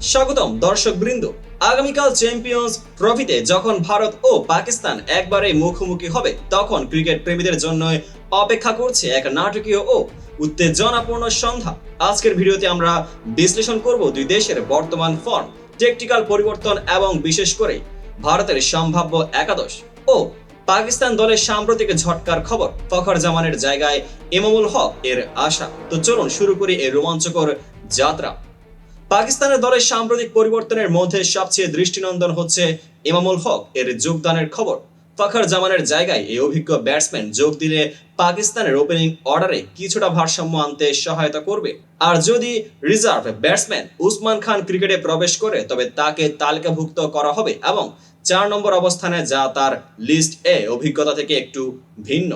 স্বাগতম দর্শক বৃন্দ। আগামীকাল চ্যাম্পিয়ন্স ট্রফিতে যখন ভারত ও পাকিস্তান একবারে মুখোমুখি হবে, তখন ক্রিকেট প্রেমীদের জন্য অপেক্ষা করছে এক নাটকীয় ও উত্তেজনাপূর্ণ সন্ধ্যা। আজকের ভিডিওতে আমরা বিশ্লেষণ করব দুই দেশের বর্তমান ফর্ম টেকটিক্যাল পরিবর্তন এবং বিশেষ করে ভারতের সম্ভাব্য একাদশ ও পাকিস্তান দলের সাম্প্রতিক ঝটকার খবর। ফখর জামানের জায়গায় ইমামুল হক এর আশা। তো চলুন শুরু করি এই রোমাঞ্চকর যাত্রা। পাকিস্তানের দলের সাম্প্রতিক পরিবর্তনের মধ্যে সবচেয়ে দৃষ্টিনন্দন হচ্ছে ইমামুল হক। এর যোগদানের খবর। ফখর জামানের জায়গায় এই অভিজ্ঞ ব্যাটসম্যান যোগ দিলে পাকিস্তানের ওপেনিং অর্ডারে কিছুটা ভারসাম্য আনতে সহায়তা করবে। আর যদি রিজার্ভ ব্যাটসম্যান উসমান খান ক্রিকেটে প্রবেশ করে, তবে তাকে তালিকাভুক্ত করা হবে এবং চার নম্বর অবস্থানে যা তার লিস্ট এ অভিজ্ঞতা থেকে একটু ভিন্ন।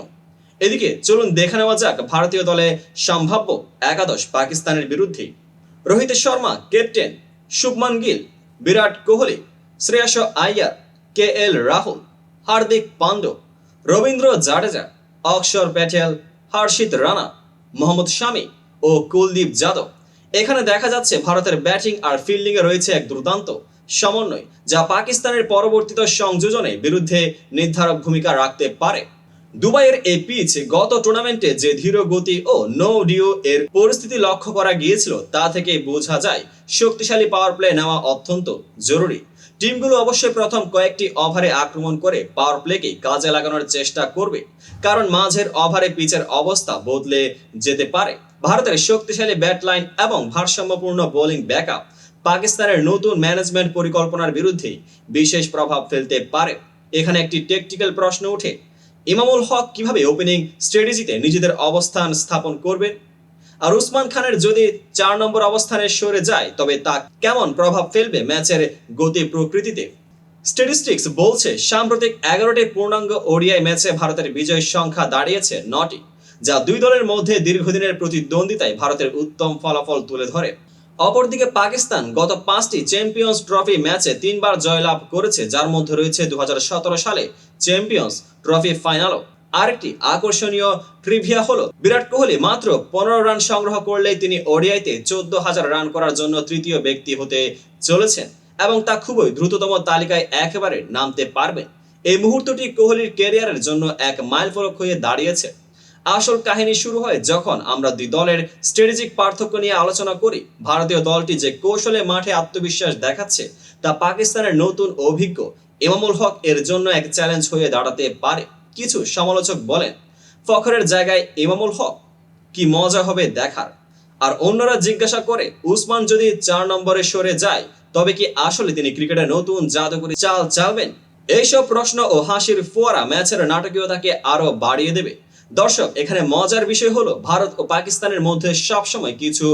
এদিকে চলুন দেখে নেওয়া যাক ভারতীয় দলে সম্ভাব্য একাদশ পাকিস্তানের বিরুদ্ধে Rohit Sharma, captain Shubman Gill, Virat Kohli, Shreyas Iyer K L Rahul, Hardik Pandya Ravindra Jadeja, Axar Patel, Harshit Rana, Mohammad শামি ও কুলদীপ যাদব। এখানে দেখা যাচ্ছে ভারতের ব্যাটিং আর ফিল্ডিং এ রয়েছে এক দুর্দান্ত সমন্বয়, যা পাকিস্তানের পরবর্তীত সংযোজনে বিরুদ্ধে নির্ধারক ভূমিকা রাখতে পারে। দুবাইয়ের এই পিচ গত টুর্নামেন্টে যে ধীর গতি ও নো ডিও এর পরিস্থিতি লক্ষ্য করা গিয়েছিল, তা থেকে বোঝা যায় শক্তিশালী পাওয়ার প্লে নেওয়া অত্যন্ত জরুরি। টিমগুলো অবশ্যই প্রথম কয়েকটি ওভারে আক্রমণ করে পাওয়ার প্লেকে কাজে লাগানোর চেষ্টা করবে, কারণ মাঝের ওভারে পিচের অবস্থা বদলে যেতে পারে। ভারতের শক্তিশালী ব্যাট লাইন এবং ভারসাম্যপূর্ণ বোলিং ব্যাকআপ পাকিস্তানের নতুন ম্যানেজমেন্ট পরিকল্পনার বিরুদ্ধে বিশেষ প্রভাব ফেলতে পারে। এখানে একটি টেকটিক্যাল প্রশ্ন ওঠে ইমামুল হক কীভাবে ওপেনিং স্ট্র্যাটেজিতে নিজেদের অবস্থান স্থাপন করবেন? আর উসমান খানের যদি চার নম্বর অবস্থানে সরে যায়, তবে তা কেমন প্রভাব ফেলবে ম্যাচের গতি প্রকৃতিতে? স্ট্যাটিস্টিক্স বলছে, সাম্প্রতিক এগারোটি পূর্ণাঙ্গ ওডিআই ম্যাচে ভারতের বিজয় সংখ্যা দাঁড়িয়েছে নটি, যা দুই দলের মধ্যে দীর্ঘদিনের প্রতিদ্বন্দ্বিতায় ভারতের উত্তম ফলাফল তুলে ধরে। অপরদিকে পাকিস্তান গত পাঁচটি চ্যাম্পিয়ন্স ট্রফি ম্যাচে তিনবার জয়লাভ করেছে, যার মধ্যে রয়েছে দু সালে চ্যাম্পিয়ন্স ট্রফি ফাইনালও। আরেকটি আকর্ষণীয় ট্রিভিয়া হলো, বিরাট কোহলি মাত্র পনেরো রান সংগ্রহ করলেই তিনি ওডিআইতে চোদ্দ হাজার রান করার জন্য তৃতীয় ব্যক্তি হতে চলেছেন এবং তা খুবই দ্রুততম তালিকায় একেবারে নামতে পারবেন। এই মুহূর্তটি কোহলির ক্যারিয়ারের জন্য এক মাইলফলক হয়ে দাঁড়িয়েছে। আসল কাহিনী শুরু হয় যখন আমরা দুই দলের স্ট্র্যাটেজিক পার্থক্য নিয়ে আলোচনা করি। ভারতীয় দলটি যে কৌশলে মাঠে আত্মবিশ্বাস দেখাচ্ছে, তা পাকিস্তানের নতুন অভিজ্ঞ ইমামুল হক এর জন্য এক চ্যালেঞ্জ হয়ে দাঁড়াতে পারে, কিছু সমালোচক বলেন। ফখরের জায়গায় ইমামুল হক কি মজা হবে দেখার। আর অন্যরা জিজ্ঞাসা করে, উসমান যদি চার নম্বরে সরে যায়, তবে কি আসলে তিনি ক্রিকেটে নতুন জাদুকরি চাল চালবেন? এইসব প্রশ্ন ও হাসির ফোয়ারা ম্যাচের নাটকীয়তাকে আরও বাড়িয়ে দেবে। দর্শক, এখানে মজার বিষয় হলো, ভারত ও পাকিস্তানের মধ্যে সবসময় কিছু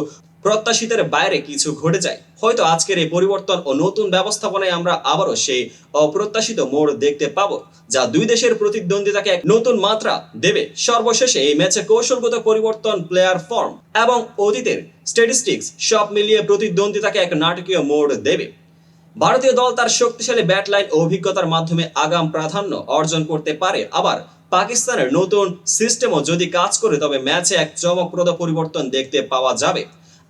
প্রত্যাশিতের বাইরে কিছু ঘটে যায়। হয়তো আজকের এই পরিবর্তন ও নতুন ব্যবস্থাপনায় আমরা আবারও সেই অপ্রত্যাশিত মোড় দেখতে পাবো, যা দুই দেশের প্রতিদ্বন্দ্বিতাকে এক নতুন মাত্রা দেবে। সর্বশেষে এই ম্যাচে কৌশলগত পরিবর্তন প্লেয়ার ফর্ম এবং অতীতের স্ট্যাটিস্টিক্স সব মিলিয়ে প্রতিদ্বন্দ্বিতাকে এক নাটকীয় মোড় দেবে। ভারতীয় দল তার শক্তিশালী ব্যাট লাইন ও অভিজ্ঞতার মাধ্যমে আগাম প্রাধান্য অর্জন করতে পারে। আবার পাকিস্তানের নতুন সিস্টেমও যদি কাজ করে, তবে ম্যাচে এক চমকপ্রদ পরিবর্তন দেখতে পাওয়া যাবে।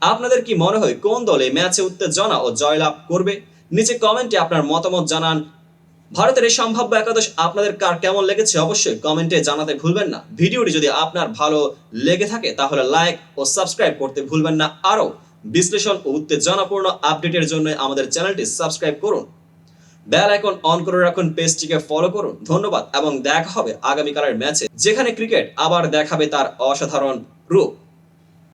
আপনাদের কি মনে হয়, কোন দলে ম্যাচে উত্তেজনা ও জয়লাভ করবে? নিচে কমেন্টে আপনার মতামত জানান। ভারতের এই সম্ভাব্য একাদশ আপনাদের কার কেমন লেগেছে অবশ্যই কমেন্টে জানাতে ভুলবেন না। ভিডিওটি যদি আপনার ভালো লেগে থাকে, তাহলে লাইক ও সাবস্ক্রাইব করতে ভুলবেন না আরও। বিশ্লেষণ ও উত্তেজনাপূর্ণ আপডেটের জন্য আমাদের চ্যানেলটি সাবস্ক্রাইব করুন। বেল আইকন অন করে রাখুন, পেজটিকে ফলো করুন। ধন্যবাদ, এবং দেখা হবে আগামীকালের ম্যাচে, যেখানে ক্রিকেট আবার দেখাবে তার অসাধারণ রূপ।